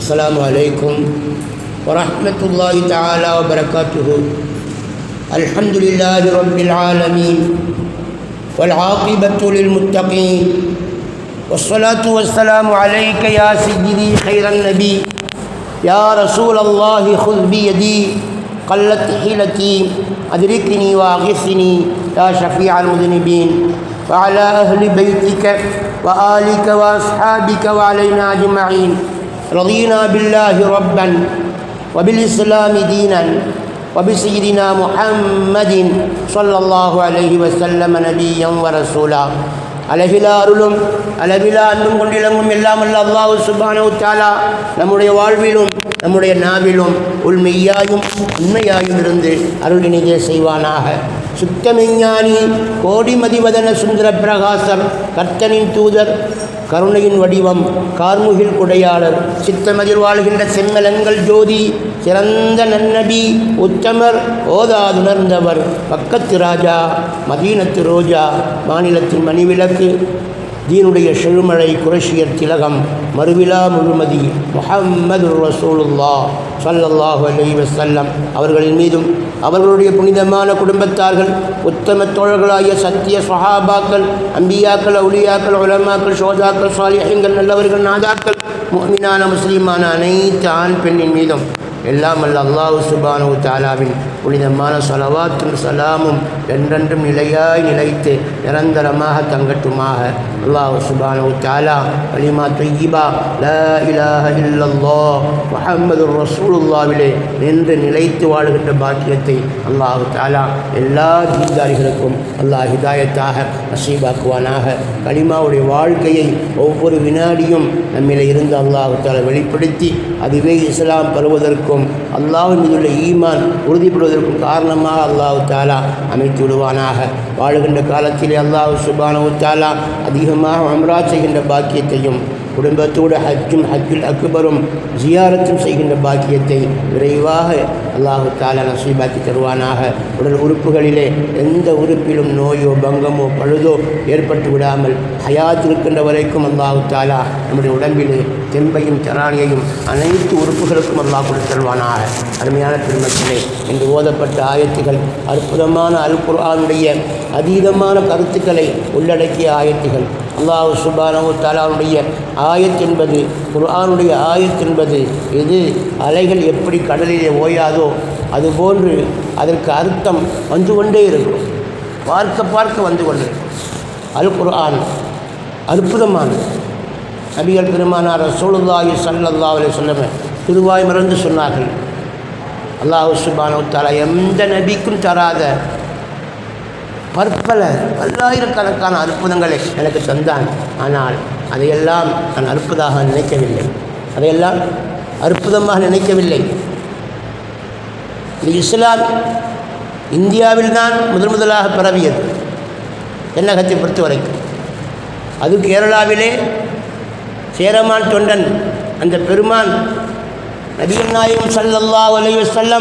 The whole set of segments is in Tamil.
السلام عليكم ورحمة الله تعالى وبركاته. الحمد لله رب العالمين والعاقبة للمتقين. والصلاة والسلام عليك يا سيدي خير النبي. يا رسول الله خذ بيدي. قلت حيلتي. أدركني وأغثني يا شفيع المذنبين. وعلى أهل بيتك وآلك وأصحابك وعلينا أجمعين. رضينا بالله ربا وبالإسلام دينا وبسيدنا محمد صلى الله عليه وسلم نبيا ورسولا அழகிலா அருளும் அளவிலா அன்பும் கொண்டிலங்கும் எல்லாம் அல்ல அல்லாஹு சுபானு தாலா நம்முடைய வாழ்விலும் நம்முடைய நாவிலும் உண்மையாயும் உண்மையாயும் இருந்து அருளினிதே செய்வானாக சுத்தமெஞ்ஞானி கோடிமதிவதன சுந்தர பிரகாசர் கர்த்தனின் தூதர் கருணையின் வடிவம் கார்முகில் குடையாளர் சித்தமதில் வாழ்கின்ற செம்மலங்கள் ஜோதி சிறந்த நன்னபி உத்தமர் ஓதாதுணர்ந்தவர் பக்கத்து ராஜா மதீனத்து ரோஜா மாநிலத்தின் மணிவிளக்கு தீனுடைய செழுமழை குரேஷியர் திலகம் மறுவிழா முழுமதி முஹம்மது ரசூலுல்லா சல்லல்லாஹு அலி வசல்லம் அவர்களின் மீதும் அவர்களுடைய புனிதமான குடும்பத்தார்கள் உத்தம தோழர்களாகிய சத்திய சஹாபாக்கள் அம்பியாக்கள் அவுலியாக்கள் உலமாக்கள் சோதாக்கள் சாலிஹங்கள் நல்லவர்கள் நாதாக்கள் முஃமினான முஸ்லீமான அனைத்து ஆண் பெண்ணின் மீதும் எல்லாம் அல்ல அல்லாஹு சுபானு தாலாவின் புனிதமான சலவாத்தும் சலாமும் என்றென்றும் நிலையாய் நிலைத்து நிரந்தரமாக தங்கட்டுமாக. அல்லாஹ் சுபானு தாலா அலிமா தொய்யிபா ல இலாஹ இல்லல்லோ முஹம்மது ரசூலுல்லாவிலே நின்று நிலைத்து வாழுகின்ற பாக்கியத்தை அல்லாஹு தாலா எல்லா தீர்தாரிகளுக்கும் அல்லாஹ் ஹிதாயத்தாக நசீபாக்குவானாக. கலிமாவுடைய வாழ்க்கையை ஒவ்வொரு வினாடியும் நம்மிலே இருந்து அல்லாஹு தாலா வெளிப்படுத்தி அதுவே இஸ்லாம் பெறுவதற்கும் அல்லாஹின் மீதுள்ள ஈமான் உறுதிப்படுவதற்கும் காரணமாக அல்லாஹு தாலா அமைத்து விடுவானாக. வாழுகின்ற காலத்திலே அல்லாஹு சுபானு தாலா அதிகமாக அம்ரா செய்கின்ற பாக்கியத்தையும் குடும்பத்தோடு ஹஜ்ஜும் ஹஜ்ஜுல் அக்பரும் ஜியாரத்தும் செய்கின்ற பாக்கியத்தை விரைவாக அல்லாஹு தாலா நசீபாக்கி தருவானாக. உடல் உறுப்புகளிலே எந்த உறுப்பிலும் நோயோ பங்கமோ பழுதோ ஏற்பட்டு விடாமல் ஹயாத் இருக்கின்ற வரைக்கும் அல்லாஹு தாலா நம்முடைய உடம்பிலே தெம்பையும் தராணியையும் அனைத்து உறுப்புகளுக்கும் அல்லாஹ் கொடுத்தல்வானாக அருமையான பெருமக்களே இன்று ஓதப்பட்ட ஆயத்துகள் அற்புதமான அல் குர்ஆனுடைய அதீதமான கருத்துக்களை உள்ளடக்கிய ஆயத்துகள். அல்லாஹ் சுபானு தாலாவுடைய ஆயத்தென்பது குர்ஆனுடைய ஆயத்தென்பது இது அலைகள் எப்படி கடலிலே ஓயாதோ அதுபோன்று அதற்கு அர்த்தம் வந்து கொண்டே இருக்கும். பார்க்க பார்க்க வந்து கொண்டிருக்கும். அல் குர்ஆன் அற்புதமானது. நபிகள் பெருமானார் ரசூலுல்லாஹி சல்லல்லா அலைஹி வஸல்லம் திருவாய் மறந்து சொன்னார்கள். அல்லாஹ் சுபானு தாலா எந்த நபிக்கும் தராத பற்பல பல்லாயிரக்கணக்கான அற்புதங்களை எனக்கு தந்தான். ஆனால் அதையெல்லாம் நான் அற்புதமாக நினைக்கவில்லை. அதையெல்லாம் அற்புதமாக நினைக்கவில்லை. இது இஸ்லாம் இந்தியாவில் தான் முதல் முதலாக பரவியது. என்னகத்தை பொறுத்த வரைக்கும் அது கேரளாவிலே சேரமான் தொண்டன் அந்த பெருமான் நபிகள் நாயகம் ஸல்லல்லாஹு அலைஹி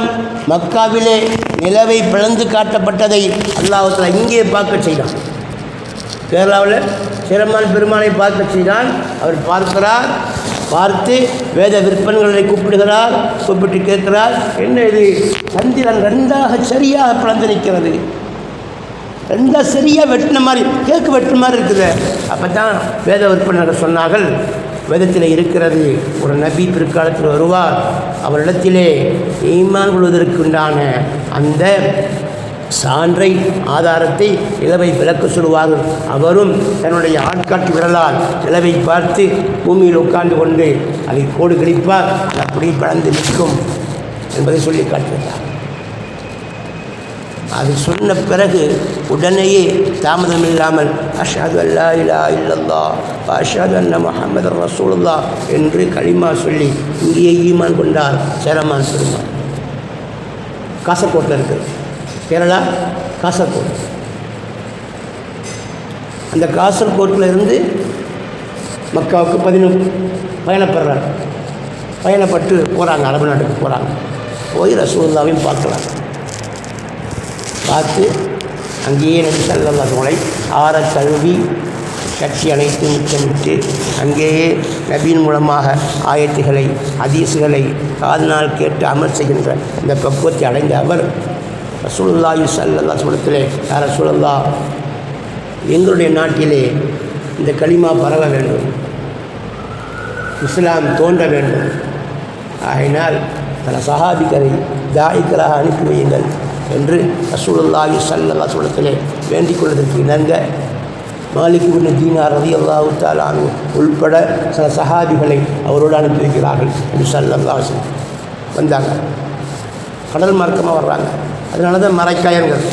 மக்காவிலே நிலவை பிளந்து காட்டப்பட்டதை அல்லாஹத்தில் இங்கே பார்க்க செய்தான். கேரளாவில் சிரமான் பெருமானை பார்க்க செய்தான். அவர் பார்க்கிறார் பார்த்து வேத விற்பன்களை கூப்பிடுகிறார் கூப்பிட்டு கேட்கிறார் என்ன இது? சந்திரன் ரெண்டாக சரியாக பிளந்து நிற்கிறது. ரெண்டாக சரியாக வெட்டின மாதிரி கேக்கு வெட்டின மாதிரி இருக்குது. அப்போ தான் வேத விற்பனர் சொன்னார்கள் வேதத்தில் இருக்கிறது. ஒரு நபி பிற்காலத்தில் வருவார். அவரிடத்திலே ஈமான் கொள்வதற்குண்டான அந்த சான்றை ஆதாரத்தை நிலவை விளக்க சொல்லுவார்கள் அவரும் தன்னுடைய ஆட்காட்டு விரலால் நிலவை பார்த்து பூமியில் உட்கார்ந்து கொண்டு அதை கோடு கிழிப்பார். அப்படி அப்படியே நிற்கும் என்பதை சொல்லி காட்டுகிறார் அது சொன்ன பிறகு உடனேயே தாமதம் இல்லாமல் அஷாது அல்லா இலா இல்லல்லா அஷாது அன்ன முகமது ரசூலுல்லா என்று களிமா சொல்லி இங்கேயே ஈமான் கொண்டார் சேரமான் பெருமான். காசர்கோட்டில் இருக்குது கேரளா? காசர்கோட். அந்த காசர்கோட்டில் இருந்து மக்காவுக்கு பதினொன்று பயணப்படுறாங்க. பயணப்பட்டு போகிறாங்க அரபு நாட்டுக்கு போகிறாங்க போய் ரசூல்லாவையும் பார்க்கலாம். பார்த்து அங்கேயே நபி சல்லல்லாஹு அலைஹி ஆற கழுவி கட்சி அனைத்து முத்தமிட்டு அங்கேயே நபியின் மூலமாக ஆயத்துகளை ஹதீஸுகளை காதனால் கேட்டு அமல் செய்கின்ற இந்த பக்குவத்தை அடைந்த அவர் ரசூலுல்லாஹி ஸல்லல்லாஹு அலைஹி வஸல்லத்திலே யார் ரசூலுல்லா எங்களுடைய நாட்டிலே இந்த களிமா பரவ வேண்டும். இஸ்லாம் தோன்ற வேண்டும். ஆகினால் பல சஹாபிகளை தாயிக்களாக அனுப்பி வையுங்கள். என்று ரசூலல்லாஹி சல்லா சொல்லத்திலே வேண்டிக் கொள்வதற்கு இணங்க மாலிக் பின் தீனார் ரதி அல்லாஹு தாலானு உள்பட சில சஹாபிகளை அவரோடு அனுப்பி வைக்கிறார்கள் என்று சல்லல்லாஹு வந்தாங்க. கடல் மார்க்கமாக வர்றாங்க. அதனால தான் மறைக்காயங்கள்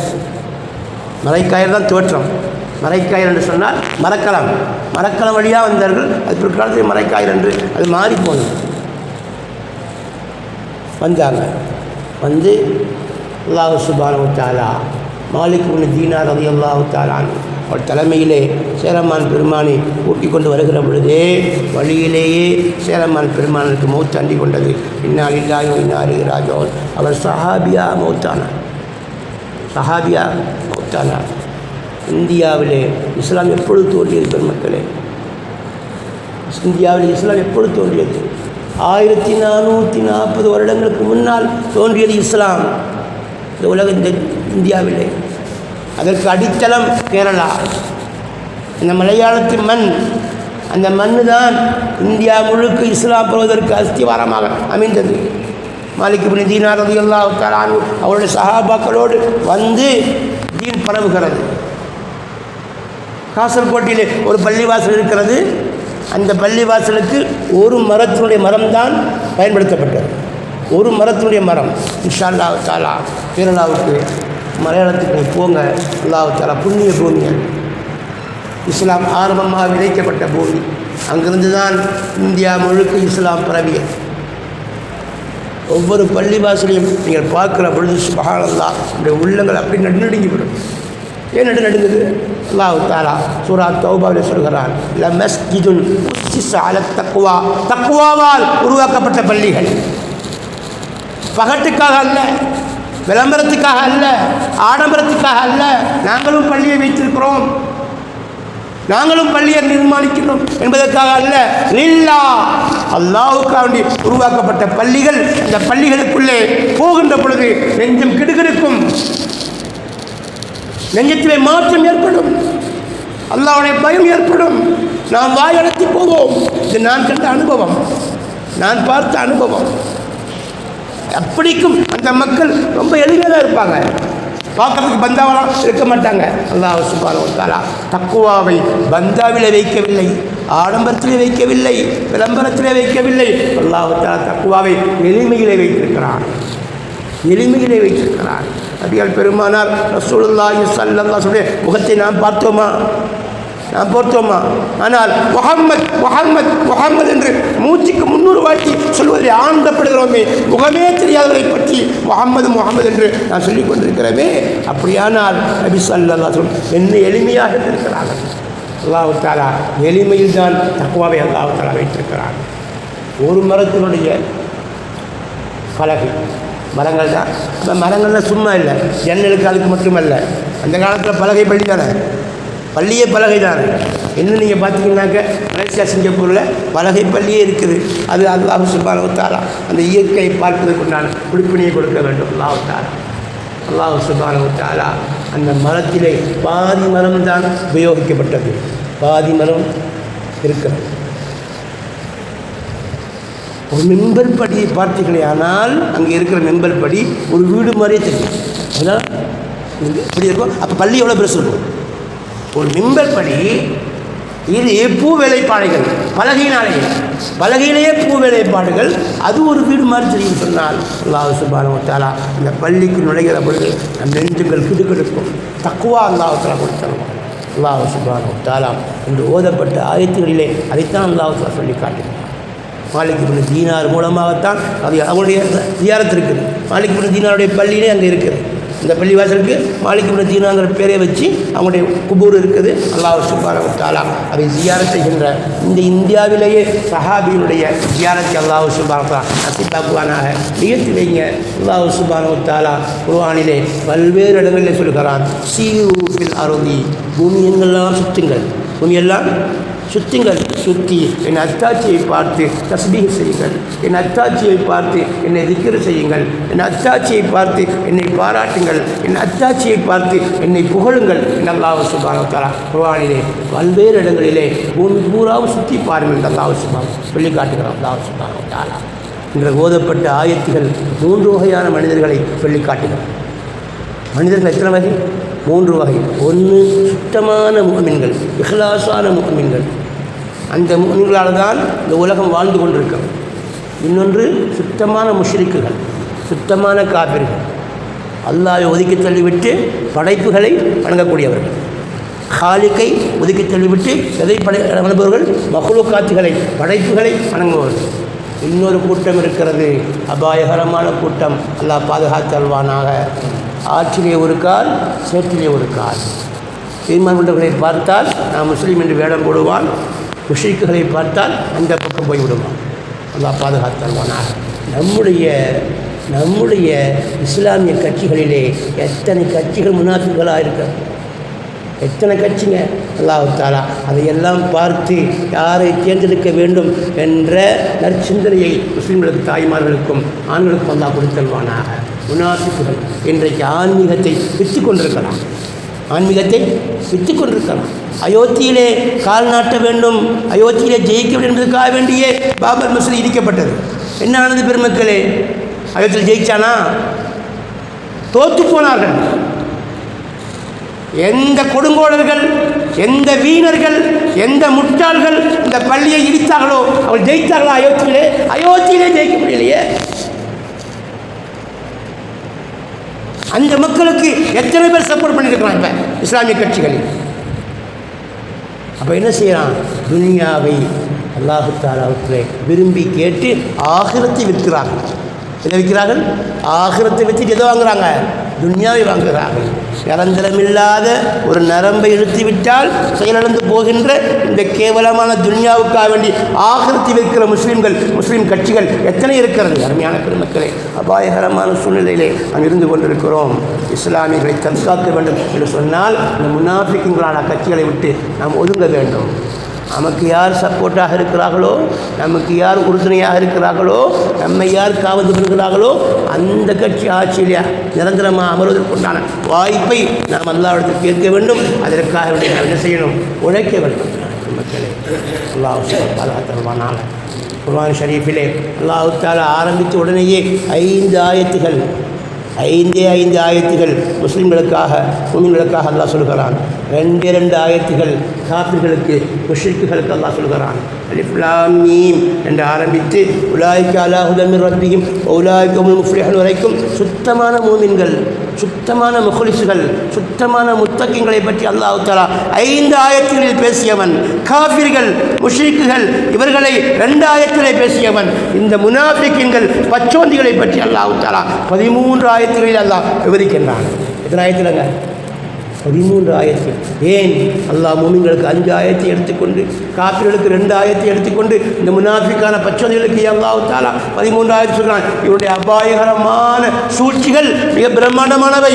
மறைக்காயர் தான் தோற்றம். மறைக்காயர் என்று சொன்னால் மரக்கலம். மரக்கலம் வழியாக வந்தார்கள். அது பிற்காலத்தில் மறைக்காயர் என்று அது மாறி போனது வந்தாங்க. வந்து அல்லாஹு சுபானு தாலா மாலிக் உன் தீனார் ரதி அல்லாஹு தாலான் அவர் தலைமையிலே சேரமான் பெருமானை ஊட்டி கொண்டு வருகிற பொழுதே வழியிலேயே சேரமான் பெருமானுக்கு மௌத் கொண்டது. இன்னால் இல்லாயோ இன்னாரி ராஜோன் அவர் சஹாபியா மௌத்தானார் சஹாபியா மௌத்தானார் இந்தியாவிலே இஸ்லாம் எப்பொழுது தோன்றியது பெருமக்களே? இந்தியாவில் இஸ்லாம் எப்பொழுது தோன்றியது? ஆயிரத்தி நானூற்றி நாற்பது வருடங்களுக்கு முன்னால் தோன்றியது இஸ்லாம். இந்த உலக இந்த இந்தியாவிலே. அதற்கு அடித்தளம் கேரளா. இந்த மலையாளத்து மண் அந்த மண்ணு தான் இந்தியா முழுக்க இஸ்லாம் பெறுவதற்கு அஸ்திவாரமாக அமைந்தது. மாலிக்கு தீனார் தீனார் ரதி அல்லாஹ் அவருடைய சஹாபாக்களோடு வந்து தீன் பரவுகிறது. காசர்கோட்டிலே ஒரு பள்ளிவாசல் இருக்கிறது. அந்த பள்ளிவாசலுக்கு ஒரு மரத்தினுடைய மரம்தான் பயன்படுத்தப்பட்டது. ஒரு மரத்தினுடைய மரம். இன்ஷா அல்லாஹ் தாலா கேரளாவுக்கு மலையாளத்துக்கு போங்க. அல்லாஹ் தாலா புண்ணிய பூமி. இஸ்லாம் ஆரம்பமாக விதைக்கப்பட்ட பூமி. அங்கிருந்து தான் இந்தியா முழுக்க இஸ்லாம் பரவிய. ஒவ்வொரு பள்ளிவாசலையும் நீங்கள் பார்க்குற பொழுது சுபகானந்தா உடைய உள்ளங்கள் அப்படி நடுநடுங்கி விடும் ஏன் நடு நடுங்குது அல்லாஹ் தாலா சூரா தௌபாவில் சொல்கிறான் ல மஸ்ஜிதுன் அல தக்குவா தக்குவாவால் உருவாக்கப்பட்ட பள்ளிகள். பகட்டுக்காக அல்ல விளம்பரத்துக்காக அல்ல ஆடம்பரத்துக்காக அல்ல நாங்களும் பள்ளியை வைத்திருக்கிறோம். நாங்களும் பள்ளியை நிர்மாணிக்கிறோம் என்பதற்காக அல்ல லில்லா அல்லாஹுக்காக வேண்டி உருவாக்கப்பட்ட பள்ளிகள் இந்த பள்ளிகளுக்குள்ளே போகின்ற பொழுது நெஞ்சம் கிடுகிடுக்கும். நெஞ்சத்திலே மாற்றம் ஏற்படும். அல்லாவுடைய பயம் ஏற்படும். நாம் வாயடைத்து போவோம். இது நான் கண்ட அனுபவம். நான் பார்த்த அனுபவம். அப்படிக்கும் அந்த மக்கள் ரொம்ப எளிமையாக இருப்பாங்க. பார்க்கறதுக்கு பந்தாவெல்லாம் இருக்க மாட்டாங்க. அல்லாஹ் சுபானா தக்குவாவை பந்தாவிலே வைக்கவில்லை. ஆடம்பரத்திலே வைக்கவில்லை. விளம்பரத்திலே வைக்கவில்லை. அல்லாஹ் தாலா தக்குவாவை எளிமையிலே வைத்திருக்கிறான். எளிமையிலே வைத்திருக்கிறான். நபிகள் பெருமானார் ரசூலுல்லாஹி ஸல்லல்லாஹு சொல்லி முகத்தை நாம் பார்த்தோமா? நாம் பொருத்தோமா? ஆனால் முகம்மத் முகம்மத் முகம்மது என்று மூச்சுக்கு முன்னூறு வாட்டி சொல்வதை ஆனந்தப்படுகிறோமே. முகமே தெரியாதவரை பற்றி முகம்மது முகமது என்று நான் சொல்லிக் கொண்டிருக்கிறோமே அப்படியானால் நபி சல்லா அலைஹி என்ன எளிமையாக இருக்கிறார்கள் அல்லாவுத்தாரா தாலா எளிமையில் தான் தக்குவாவை அல்லாஹ் தாலா ஒரு மரத்தினுடைய பலகை மரங்கள் தான். அந்த மரங்கள்லாம் சும்மா இல்லை. ஜன்னலுக்கு அதுக்கு மட்டுமல்ல. அந்த காலத்தில் பலகை பள்ளி தானே? பள்ளியே பலகை தான். இன்னும் நீங்கள் பார்த்தீங்கன்னாக்க மலேசியா சிங்கப்பூரில் பலகை பள்ளியே இருக்குது. அது அல்லாஹ் சுபானு தாலா அந்த இயற்கையை பார்ப்பதற்குண்டான குடிப்பினையை கொடுக்க வேண்டும். அல்லாஹ் தாலா அல்லாஹ் சுபானு அந்த மரத்திலே பாதி மரம் தான் உபயோகிக்கப்பட்டது. பாதி மரம் இருக்கிறது. ஒரு மெம்பர் படியை பார்த்தீர்களே ஆனால் அங்கே இருக்கிற மெம்பர் படி ஒரு வீடு மாதிரியே தெரியும். அதனால் இப்படி இருக்கும்? அப்போ பள்ளி எவ்வளோ பெருசு இருக்கும்? ஒரு மெம்பர் படி இது பூ வேலைப்பாடுகள். பலகையினாலே பலகையிலேயே பூ வேலைப்பாடுகள். அது ஒரு வீடு மாதிரி தெரியும் சொன்னால் அல்லாஹ் சுபானு தாலா இந்த பள்ளிக்கு நுழைகிற பொழுது நம் நெஞ்சுகள் கிடுக்கெடுக்கும் தக்குவா அல்லாஹத்தில் தாலா கொடுத்தணும் அல்லாஹ் சுபானு தாலா என்று ஓதப்பட்ட ஆயத்துகளிலே அதைத்தான் அல்லாஹத்தில் சொல்லி காட்டுகிறார் மாலிக் பின் தீனார் மூலமாகத்தான் அது அவருடைய தியாரத்து இருக்குது மாலிக் தீனாருடைய பள்ளியிலே அங்கே இருக்குது இந்த பள்ளிவாசலுக்கு மாலிக் தீனாங்கிற பேரை வச்சு அவங்களுடைய குபூர் இருக்குது. அல்லாஹ் சுபான தாலா அதை ஜியாரத் செய்கின்ற இந்த இந்தியாவிலேயே சஹாபியினுடைய ஜியாரத்தை அல்லாஹ் சுபானா நசிப்பாக்குவானாக நிகழ்த்தி வைங்க. அல்லாஹ் சுபான தாலா குருவானிலே பல்வேறு இடங்களிலே சொல்கிறான் சீரூபில் அருதி. பூமி எங்கெல்லாம் சுற்றுங்கள் பூமியெல்லாம் சுத்திங்கள் சுத்தி. என் அத்தாட்சியை பார்த்து தஸ்பீக செய்யுங்கள். என் அத்தாட்சியை பார்த்து என்னை திக்கிற செய்யுங்கள். என் அத்தாட்சியை பார்த்து என்னை பாராட்டுங்கள். என் அத்தாட்சியை பார்த்து என்னை புகழுங்கள். என் அல்லாஹ் சுபானத்தாரா குர்வானிலே பல்வேறு இடங்களிலே பூமி பூராவும் சுற்றி பாருங்கள் என் அல்லாஹ் சுபான் சொல்லி காட்டுகிறான் அல்லாஹ் சுபானத்தாரா இன்று ஓதப்பட்ட ஆயத்துகள் மூன்று வகையான மனிதர்களை சொல்லி காட்டுகிறான் மனிதர்கள் எத்தனை வகை? மூன்று வகை. ஒன்று சுத்தமான முகமின்கள் இஹ்லாசான முகமின்கள். அந்த முகமின்களால் தான் இந்த உலகம் வாழ்ந்து கொண்டிருக்கும். இன்னொன்று சுத்தமான முஷ்ரிக்குகள் சுத்தமான காப்பிர்கள் அல்லாஹை ஒதுக்கி தள்ளிவிட்டு படைப்புகளை வணங்கக்கூடியவர்கள். ஹாலிக்கை ஒதுக்கி தள்ளிவிட்டு எதை படை வணங்குபவர்கள் மகுளுக்காட்சிகளை படைப்புகளை வணங்குபவர்கள். இன்னொரு கூட்டம் இருக்கிறது. அபாயகரமான கூட்டம். அல்லாஹ் பாதுகாத்தல்வானாக ஆற்றிலே ஒரு கால் சேற்றிலே ஒரு கால். தீர்மானங்களை பார்த்தால் நான் முஸ்லீம் என்று வேடம் போடுவான். முஷ்ரிக்குகளை பார்த்தால் அந்த பக்கம் போய் விடுவான். அல்லாஹ் பாதுகாத்தல்வானாக நம்முடைய நம்முடைய இஸ்லாமிய கட்சிகளிலே எத்தனை கட்சிகள் முன்னாத்துகளாக இருக்கிறது எத்தனை கட்சிங்க? அல்லாஹாலா அதையெல்லாம் பார்த்து யாரை தேர்ந்தெடுக்க வேண்டும் என்ற நற்சிந்தனையை முஸ்லீம்களுக்கு தாய்மார்களுக்கும் ஆண்களுக்கும் அல்லா கொடுத்தல்வானாக. முனாஃபிக்குகள் இன்றைக்கு ஆன்மீகத்தை விற்று கொண்டிருக்கலாம் ஆன்மீகத்தை விற்று கொண்டிருக்கலாம் அயோத்தியிலே கால் நாட்ட வேண்டும் அயோத்தியிலே ஜெயிக்க வேண்டும் என்பதற்காக வேண்டியே பாபர் மசூதி இடிக்கப்பட்டது. என்ன ஆனது பெருமக்களே? அயோத்தியில் ஜெயிச்சானா? தோற்று போனார்கள். எந்த கொடுங்கோளர்கள் எந்த வீணர்கள் எந்த முட்டாள்கள் இந்த பள்ளியை இடித்தார்களோ அவள் ஜெயித்தார்களோ அயோத்தியிலே? அயோத்தியிலே ஜெயிக்க முடியலையே. அந்த மக்களுக்கு எத்தனை பேர் சப்போர்ட் பண்ணியிருக்கிறான் இப்போ? இஸ்லாமிய கட்சிகளில். அப்போ என்ன செய்கிறான் துனியாவை அல்லாஹு தாலாவுக்கு விரும்பி கேட்டு ஆகிரத்தை விற்கிறார்கள். என்ன விற்கிறார்கள்? ஆகிரத்தை விற்றுட்டு எதை வாங்குறாங்க? துன்யாவை வாங்குகிறார்கள். நிரந்தரமில்லாத ஒரு நரம்பை இழுத்து விட்டால் செயலிழந்து போகின்ற இந்த கேவலமான துன்யாவுக்காக வேண்டி ஆகிருத்தி விற்கிற முஸ்லீம்கள் முஸ்லீம் கட்சிகள் எத்தனை இருக்கிறது? அருமையான பெருமக்களே அபாயகரமான சூழ்நிலையிலே நாம் இருந்து கொண்டிருக்கிறோம். இஸ்லாமியர்களை தற்காக்க வேண்டும் என்று சொன்னால் இந்த முன்னாஃபிக்குங்களான கட்சிகளை விட்டு நாம் ஒதுங்க வேண்டும். நமக்கு யார் சப்போர்ட்டாக இருக்கிறார்களோ நமக்கு யார் உறுதுணையாக இருக்கிறார்களோ நம்மை யார் காவல் பண்ணுகிறார்களோ அந்த கட்சி ஆட்சியிலே நிரந்தரமாக அமர்வதற்குண்டான வாய்ப்பை நாம் அல்லாவிடத்தில் கேட்க வேண்டும். அதற்காக நாம் என்ன செய்யணும்? உழைக்க வேண்டும். மக்களே அல்லாஹ் பாதுகாத்தல்வானால குர்வான் ஷரீஃபிலே அல்லாஹு தாலா ஆரம்பித்த உடனேயே ஐந்து ஆயத்துகள் ஐந்தே ஐந்து ஆயத்துகள் முஸ்லீம்களுக்காக முஸ்லிம்களுக்காக அல்லாஹ் சொல்கிறான். ரெண்டு ரெண்டு ஆயத்துகள் காப்பிர்களுக்கு முஷ்ரிக்குகளுக்கு அல்லாஹ் சொல்கிறான். அலிஃப்லாமீம் என்று ஆரம்பித்து உலாய்க்கு அலாஹுதமின் ரப்பியும் உலாய்க்கு முஃப்லிஹன் வரைக்கும் சுத்தமான மூமின்கள். சுத்தமான முகலிசுகள் சுத்தமான முத்தகங்களை பற்றி அல்லாஹ் தாலா ஐந்து ஆயத்துகளில் பேசியவன் காபிர்கள் முஷ்ரிக்குகள் இவர்களை ரெண்டு ஆயத்திலே பேசியவன் இந்த முனாஃபிக்கின்கள் பச்சோந்திகளை பற்றி அல்லாஹ் தாலா பதிமூன்று ஆயத்துகளில் அல்லாஹ் விவரிக்கின்றான். எத்தனை ஆயத்திலங்க பதிமூன்று ஆயத்தில் ஏன்? அல்லாஹ் மூமின்களுக்கு அஞ்சு ஆயத்தை எடுத்துக்கொண்டு காப்பிர்களுக்கு ரெண்டு ஆயத்தை எடுத்துக்கொண்டு இந்த முனாஃபிக்கான பச்சோதிகளுக்கு அல்லாஹ் தாலா பதிமூன்று ஆயிரத்தி சொல்கிறான் இவருடைய அபாயகரமான சூழ்ச்சிகள் மிக பிரம்மாண்டமானவை.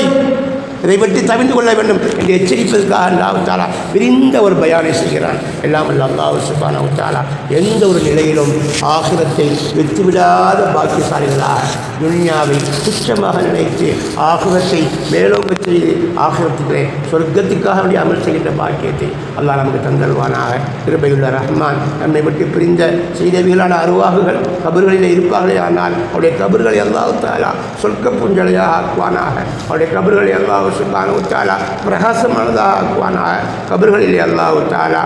இதை பற்றி தவிர்த்து கொள்ள வேண்டும் என்று எச்சரிப்பதற்காக அல்லாஹ் தாலா விரிந்த ஒரு பயானை செய்கிறான். எல்லாம் அல்ல அல்லாஹ் சுபான தாலா எந்த ஒரு நிலையிலும் ஆகிரத்தை விட்டுவிடாத பாக்கியசாலிகளாக துன்யாவை குற்றமாக நினைத்து ஆகிரத்தை மேலோங்க செய்து ஆகிரத்துக்களே சொர்க்கத்துக்காக வேண்டிய அமல் செய்கின்ற பாக்கியத்தை அல்லாஹ் நமக்கு தந்தல்வானாக கிருபையுள்ள ரஹ்மான் நம்மை விட்டு பிரிந்த செய்தவிகளான அருவாகுகள் கபர்களில் இருப்பார்களே ஆனால் அவருடைய கபர்களை அல்லாஹ் தாலா சொர்க்க புஞ்சலையாக ஆக்குவானாக. அவருடைய கபர்களை அல்லாஹ் சுபானு தாலா பிரகாசமானதாக ஆக்குவானாக கபர்களிலே அல்லாஹ் தாலா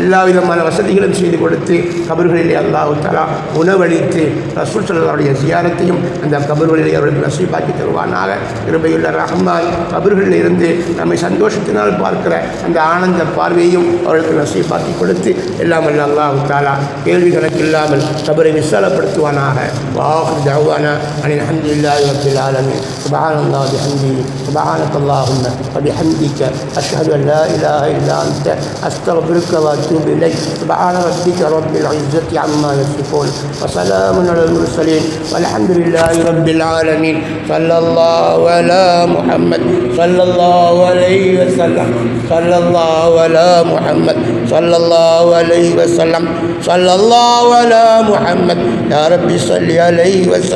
எல்லா விதமான வசதிகளும் செய்து கொடுத்து கபர்களிலே அல்லாஹ் தாலா உணவளித்து ரசூல் சல்லாவுடைய ஜியாரத்தையும் அந்த கபர்களிலே அவர்களுக்கு நசீபாக்கி தருவானாக. கிருபையுள்ள ரஹ்மான் கபர்களில் இருந்து நம்மை சந்தோஷத்தினால் பார்க்கிற அந்த ஆனந்த பார்வையையும் அவர்களுக்கு நசீபாக்கி கொடுத்து எல்லாம் அல்ல அல்லாஹ் தாலா கேள்வி கணக்கு இல்லாமல் கபரை விசாலப்படுத்துவானாக. வாஹு ஜவானா அனில் அஹமதுல்லாஹி ரபில் ஆலமின். சுபஹானல்லாஹி பிஹம்திஹி. சுபஹானக اللهم وبحمدك أشهد أن لا إله إلا أنت أستغفرك وأتوب إليك. سبحان ربك رب العزة عما يصفون وسلام على المرسلين والحمد لله رب العالمين. صلى الله على محمد صلى الله عليه وسلم. صلى الله على محمد صلى الله عليه وسلم. صلى الله على محمد. يا رب صل عليه وسلم.